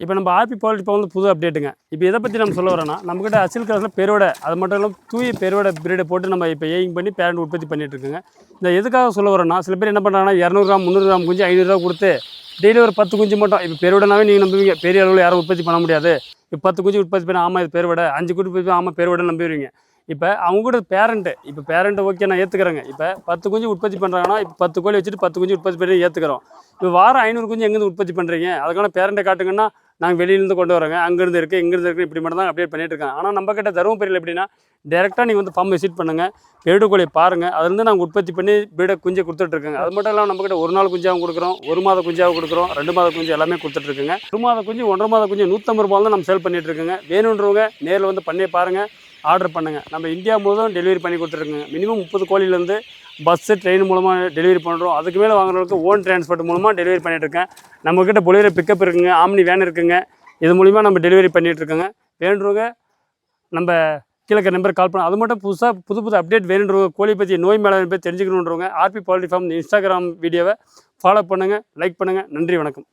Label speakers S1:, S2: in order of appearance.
S1: இப்போ நம்ம RB polity இப்போ வந்து புது அப்டேட்டுங்க இப்போ எதை பற்றி நம்ம சொல்ல வரோன்னா நம்மக்கிட்ட அசில் கிளாஸில் பெருவோட அது மட்டும் இல்லாமல் தூய பெருவோட பிரீடை போட்டு நம்ம இப்போ ஏயிங் பண்ணி பேரண்ட் உற்பத்தி பண்ணிகிட்ருக்குங்க இந்த எதுக்காக சொல்ல வரோன்னா சில பேர் என்ன பண்ணுறாங்கன்னா இரநூறு கிராம் முந்நூறு கிராம் குஞ்சு ஐநூறுரூவா கொடுத்து டெய்லி ஒரு பத்து குஞ்சு மட்டும் இப்போ பெருவிடனாவே நீங்கள் நம்புவீங்க. பெரிய அளவில் யாரும் உற்பத்தி பண்ண முடியாது. இப்போ பத்து குஞ்சு உற்பத்தி பண்ண ஆமாம் இது பெருவிட அஞ்சு குஞ்சு உற்பத்தி ஆமாம் பெருவிட நம்பிடுவீங்க இப்போ அவங்க கூட பேரண்ட்டு இப்போ பேரண்ட்டு ஓகே நான் ஏற்றுக்கிறேங்க இப்போ பத்து குஞ்சு உற்பத்தி பண்ணுறாங்கன்னா இப்போ பத்து கோழி வச்சுட்டு பத்து குஞ்சு உற்பத்தி பண்ணி ஏற்றுக்கிறோம் இப்போ வாரம் ஐநூறு குஞ்சு எங்கேருந்து உற்பத்தி பண்ணுறீங்க அதுக்கான பேரண்ட்டை காட்டுங்கன்னா நாங்கள் வெளியிலேருந்து கொண்டு வரோங்க. அங்கேருந்து இருக்குது இங்கேருந்து இருக்குது இப்படி மட்டும் தான் அப்டேட் பண்ணிட்டு இருக்காங்க. ஆனால் நம்ம கிட்ட தருமபுரியில் எப்படின்னா டேரெக்டாக நீங்கள் வந்து ஃபார்ம் விசிட் பண்ணுங்கள் பெருடு கோழியை பாருங்கள் அதுலேருந்து நாங்கள் உற்பத்தி பண்ணி பீடை குஞ்சை கொடுத்துட்ருக்கோங்க அது மட்டும் இல்லாமல் நம்மக்கிட்ட ஒரு நாள் குஞ்சாகவும் கொடுக்குறோம். ஒரு மாத குஞ்சாகவும் கொடுக்குறோம். ரெண்டு மாத குஞ்சு எல்லாமே கொடுத்துட்ருக்குங்க ஒரு மாத குஞ்சு ஒன்றரை மாத குஞ்சு நூற்றம்பது ரூபாய் தான் நம்ம சேல் பண்ணிட்டு இருக்கோங்க. வேணுன்றவங்க நேரில் வந்து பண்ணி பாருங்கள் ஆர்டர் பண்ணுங்கள் நம்ம இந்தியா முழுவதும் டெலிவரி பண்ணி கொடுத்துருக்கோங்க. மினிமம் முப்பது கோழிலேருந்து பஸ்ஸு ட்ரெயின் மூலமாக டெலிவரி பண்ணுறோம் அதுக்கு மேலே வாங்குறவங்களுக்கு ஓன் டிரான்ஸ்போர்ட் மூலமாக டெலிவரி பண்ணிகிட்ருக்கேன் நம்மக்கிட்ட பொலிவரி பிக்கப் இருக்குங்க ஆம்னி வேன் இருக்குங்க. இது மூலிமா நம்ம டெலிவரி பண்ணிகிட்ருக்கோங்க இருக்கோங்க. வேண்டுறவங்க நம்ம கீழே நம்பர் கால் பண்ண அது மட்டும் புதுசாக புது புது அப்டேட் வேணுன்றவங்க கோழி பற்றி நோய் மேலே போய் தெரிஞ்சுக்கணுன்றவங்க ஆர்பி பாலிட்டி ஃபார்ம் இன்ஸ்டாகிராம் வீடியோவை ஃபாலோ பண்ணுங்கள் லைக் பண்ணுங்கள் நன்றி வணக்கம்.